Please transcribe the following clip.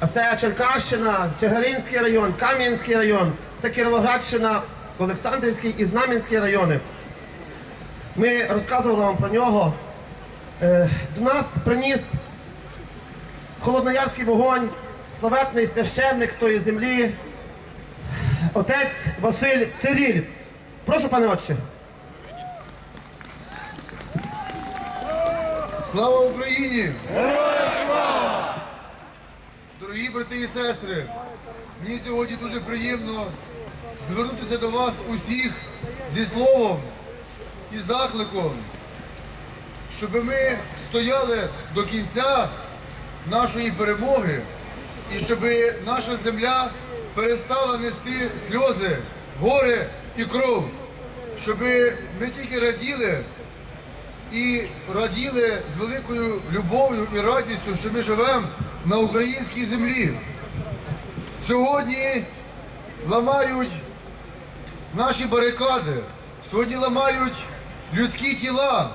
А це Черкащина, Чигиринський район, Кам'янський район, це Кіровоградщина, Олександрівський і Знам'янський райони. Ми розказували вам про нього. Е, До нас приніс холодноярський вогонь, славетний священник з тої землі, отець Василь Циріль. Прошу, пане отче. Слава Україні! Дорогі брати і сестри, мені сьогодні дуже приємно звернутися до вас усіх зі словом і закликом, щоб ми стояли до кінця нашої перемоги і щоб наша земля перестала нести сльози, горе і кров, щоб ми тільки раділи і раділи з великою любов'ю і радістю, що ми живемо на українській землі. Сьогодні ламають наші барикади, сьогодні ламають людські тіла,